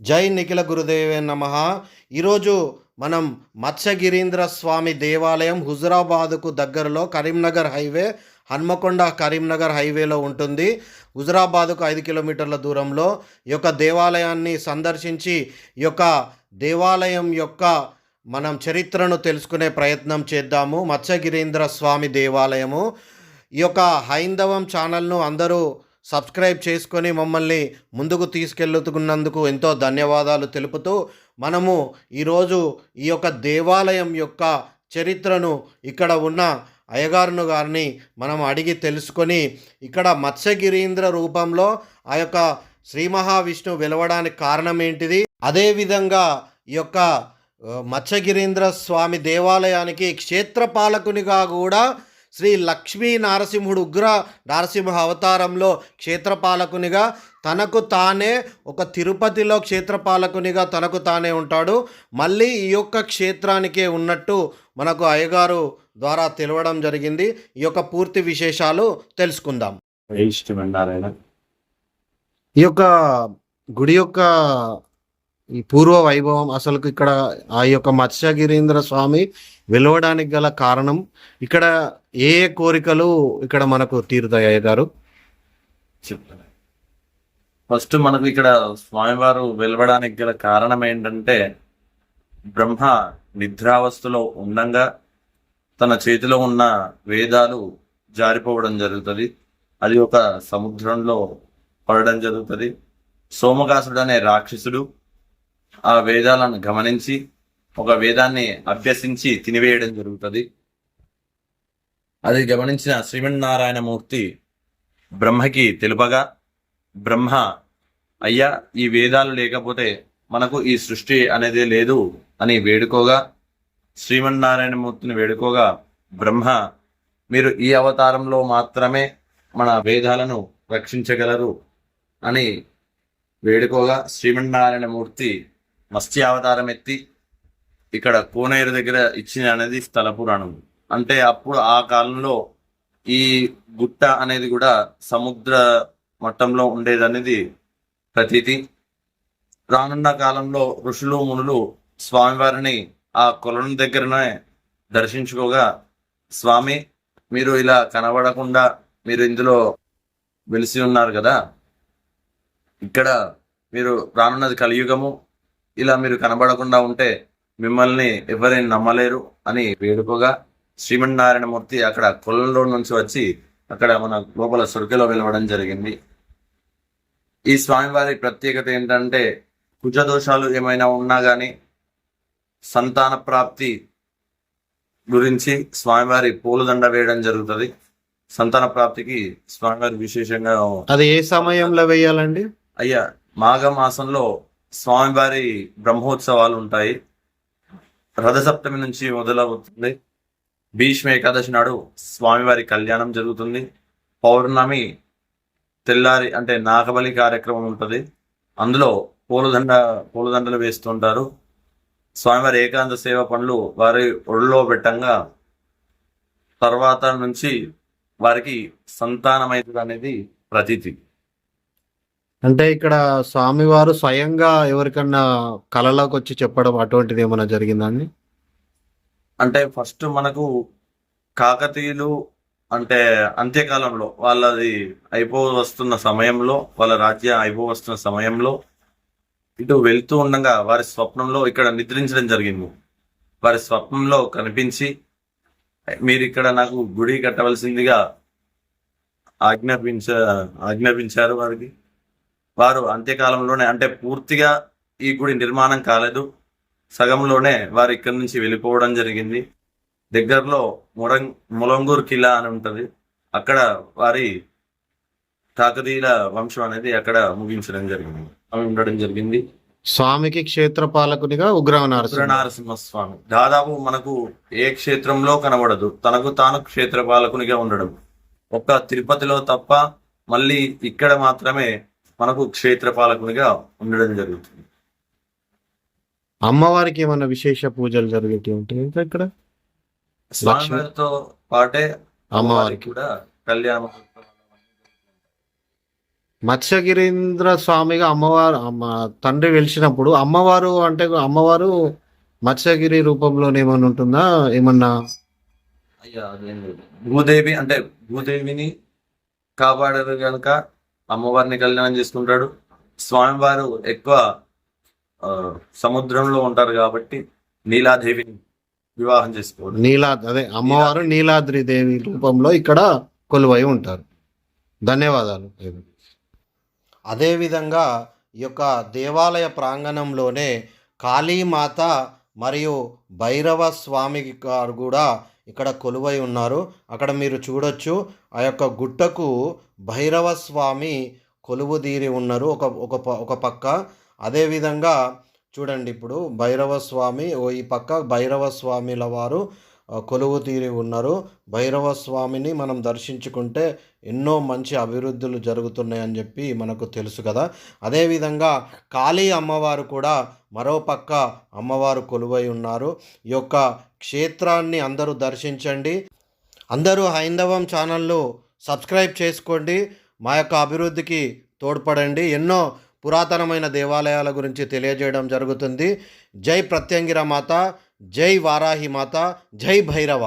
జై నిఖిల గురుదేవే నమ. ఈరోజు మనం మత్స్యగిరీంద్ర స్వామి దేవాలయం హుజురాబాదుకు దగ్గరలో కరీంనగర్ హైవే హన్మకొండ కరీంనగర్ హైవేలో ఉంటుంది. హుజరాబాద్కు ఐదు కిలోమీటర్ల దూరంలో ఈ యొక్క దేవాలయాన్ని సందర్శించి ఈ యొక్క దేవాలయం యొక్క మనం చరిత్రను తెలుసుకునే ప్రయత్నం చేద్దాము. మత్స్యగిరీంద్ర స్వామి దేవాలయము. ఈ యొక్క హైందవం ఛానల్ను అందరూ సబ్స్క్రైబ్ చేసుకొని మమ్మల్ని ముందుకు తీసుకెళ్తున్నందుకు ఎంతో ధన్యవాదాలు తెలుపుతూ మనము ఈరోజు ఈ యొక్క దేవాలయం యొక్క చరిత్రను ఇక్కడ ఉన్న అయ్యగారును గారిని మనం అడిగి తెలుసుకొని ఇక్కడ మత్స్యగిరీంద్ర రూపంలో ఆ యొక్క శ్రీ మహావిష్ణు వెలవడానికి కారణం ఏంటిది? అదేవిధంగా ఈ యొక్క మత్స్యగిరీంద్ర స్వామి దేవాలయానికి క్షేత్రపాలకునిగా కూడా శ్రీ లక్ష్మీ నారసింహుడు ఉగ్ర నారసింహ అవతారంలో క్షేత్రపాలకునిగా తనకు తానే ఒక తిరుపతిలో క్షేత్రపాలకునిగా తనకు తానే ఉంటాడు. మళ్ళీ ఈ యొక్క క్షేత్రానికే ఉన్నట్టు మనకు అయ్యగారు ద్వారా తెలవడం జరిగింది. ఈ యొక్క పూర్తి విశేషాలు తెలుసుకుందాం. ఈ యొక్క గుడి యొక్క ఈ పూర్వ వైభవం అసలు ఇక్కడ ఆ యొక్క మత్స్యగిరీంద్ర స్వామి వెలవడానికి గల కారణం. ఇక్కడ ఏ ఏ కోరికలు ఇక్కడ మనకు తీరుతాయి గారు ఫస్ట్ మనకు ఇక్కడ స్వామివారు వెలవడానికి గల కారణం ఏంటంటే బ్రహ్మ నిద్రావస్థలో ఉండంగా తన చేతిలో ఉన్న వేదాలు జారిపోవడం జరుగుతుంది. అది ఒక సముద్రంలో పడడం జరుగుతుంది. సోమకాసుడు అనే రాక్షసుడు ఆ వేదాలను గమనించి ఒక వేదాన్ని అభ్యసించి తినివేయడం జరుగుతుంది. అది గమనించిన శ్రీమన్నారాయణమూర్తి బ్రహ్మకి తెలుపగా బ్రహ్మ అయ్యా ఈ వేదాలు లేకపోతే మనకు ఈ సృష్టి అనేది లేదు అని వేడుకోగా శ్రీమన్నారాయణమూర్తిని వేడుకోగా బ్రహ్మ మీరు ఈ అవతారంలో మాత్రమే మన వేదాలను రక్షించగలరు అని వేడుకోగా శ్రీమన్నారాయణమూర్తి మత్స్య అవతారం ఎత్తి ఇక్కడ కోనేరు దగ్గర ఇచ్చిన అనేది స్థల పురాణం. అంటే అప్పుడు ఆ కాలంలో ఈ గుట్ట అనేది కూడా సముద్ర మట్టంలో ఉండేదనేది ప్రతీతి. రానున్న కాలంలో ఋషులు మునులు స్వామివారిని ఆ కొలను దగ్గరనే దర్శించుకోగా స్వామి మీరు ఇలా కనబడకుండా మీరు ఇందులో వెలిసి ఉన్నారు కదా. ఇక్కడ మీరు రానున్నది కలియుగము ఇలా మీరు కనబడకుండా ఉంటే మిమ్మల్ని ఎవరైనా నమ్మలేరు అని వేడుకోగా శ్రీమన్నారాయణమూర్తి అక్కడ కొలంలో నుంచి వచ్చి అక్కడ మన లోపల సొరికలో వెలవడం జరిగింది. ఈ స్వామివారి ప్రత్యేకత ఏంటంటే కుజ దోషాలు ఏమైనా ఉన్నా గాని సంతాన ప్రాప్తి గురించి స్వామివారి పూలదండ వేయడం జరుగుతుంది. సంతాన ప్రాప్తికి స్వామివారి విశేషంగా అది ఏ సమయంలో వేయాలండి? అయ్యా మాఘ మాసంలో స్వామివారి బ్రహ్మోత్సవాలు ఉంటాయి రథసప్తమి నుంచి మొదలవుతుంది. భీష్మ ఏకాదశి నాడు స్వామివారి కళ్యాణం జరుగుతుంది. పౌర్ణమి తెల్లారి అంటే నాగబలి కార్యక్రమం ఉంటుంది. అందులో పూలదండ పూలదండలు వేస్తుంటారు. స్వామివారి ఏకాంత సేవ పనులు వారి ఒళ్ళో పెట్టంగా తర్వాత నుంచి వారికి సంతానమైతుంది అనేది ప్రతీతి. అంటే ఇక్కడ స్వామివారు స్వయంగా ఎవరికన్నా కళలోకి వచ్చి చెప్పడం అటువంటిది ఏమైనా జరిగిందండి అంటే ఫస్ట్ మనకు కాకతీయులు అంటే అంత్యకాలంలో వాళ్ళది అయిపో వస్తున్న సమయంలో వాళ్ళ రాజ్యం అయిపో వస్తున్న సమయంలో ఇటు వెళ్తూ ఉండగా వారి స్వప్నంలో ఇక్కడ నిద్రించడం జరిగింది. వారి స్వప్నంలో కనిపించి మీరు ఇక్కడ నాకు గుడి కట్టవలసిందిగా ఆజ్ఞాపించ ఆజ్ఞాపించారు వారికి. వారు అంత్యకాలంలోనే అంటే పూర్తిగా ఈ గుడి నిర్మాణం కాలేదు. సగంలోనే వారు ఇక్కడి నుంచి వెళ్ళిపోవడం జరిగింది. దగ్గరలో మురంగ్ ములంగూర్ కిలా అని ఉంటది. అక్కడ వారి కాకతీయుల వంశం అనేది అక్కడ ముగించడం జరిగింది. అవి ఉండడం జరిగింది. స్వామికి క్షేత్రపాలకునిగా ఉగ్ర నరసింహ నరసింహస్వామి దాదాపు మనకు ఏ క్షేత్రంలో కనబడదు. తనకు తాను క్షేత్రపాలకునిగా ఉండడం. ఒక్క తిరుపతిలో తప్ప మళ్ళీ ఇక్కడ మాత్రమే మనకు క్షేత్రపాలకునిగా ఉండడం జరుగుతుంది. అమ్మవారికి ఏమైనా విశేష పూజలు జరిగేటి ఉంటాయి ఇంకా ఇక్కడ? స్వామివారితో పాటే అమ్మవారికి కూడా కళ్యాణం మత్స్యగిరీంద్ర స్వామిగా అమ్మవారు అమ్మ తండ్రి వెలిసినప్పుడు అమ్మవారు అంటే అమ్మవారు మత్స్యగిరి రూపంలోనే ఏమన్నా ఉంటుందా? ఏమన్నా? అయ్యా. భూదేవి అంటే భూదేవిని కాపాడారు కనుక అమ్మవారిని కళ్యాణం చేసుకుంటాడు. స్వామివారు ఎక్కువ ఆ, సముద్రంలో ఉంటారు కాబట్టి నీలాదేవిని వివాహం చేసుకోవడం. నీలా అదే అమ్మవారు నీలాద్రి దేవి రూపంలో ఇక్కడ కొలువై ఉంటారు. ధన్యవాదాలు. అదేవిధంగా ఈ యొక్క దేవాలయ ప్రాంగణంలోనే కాళీమాత మరియు భైరవ స్వామి గారు కూడా ఇక్కడ కొలువై ఉన్నారు. అక్కడ మీరు చూడొచ్చు ఆ యొక్క గుట్టకు భైరవ స్వామి కొలువు ఉన్నారు ఒక ఒక ప- ఒక పక్క. అదేవిధంగా చూడండి ఇప్పుడు భైరవ స్వామి ఓ ఈ పక్క భైరవ స్వామిల వారు కొలువు తీరి ఉన్నారు. భైరవ స్వామిని మనం దర్శించుకుంటే ఎన్నో మంచి అభివృద్ధులు జరుగుతున్నాయని చెప్పి మనకు తెలుసు కదా. అదేవిధంగా కాళీ అమ్మవారు కూడా మరోపక్క అమ్మవారు కొలువై ఉన్నారు. ఈ యొక్క క్షేత్రాన్ని అందరూ దర్శించండి. అందరూ హైందవం ఛానల్ను సబ్స్క్రైబ్ చేసుకోండి. మా యొక్క అభివృద్ధికి తోడ్పడండి. ఎన్నో పురాతనమైన దేవాలయాల గురించి తెలియజేయడం జరుగుతుంది. జై ప్రత్యంగిర మాత జై వారాహి మాత జై భైరవ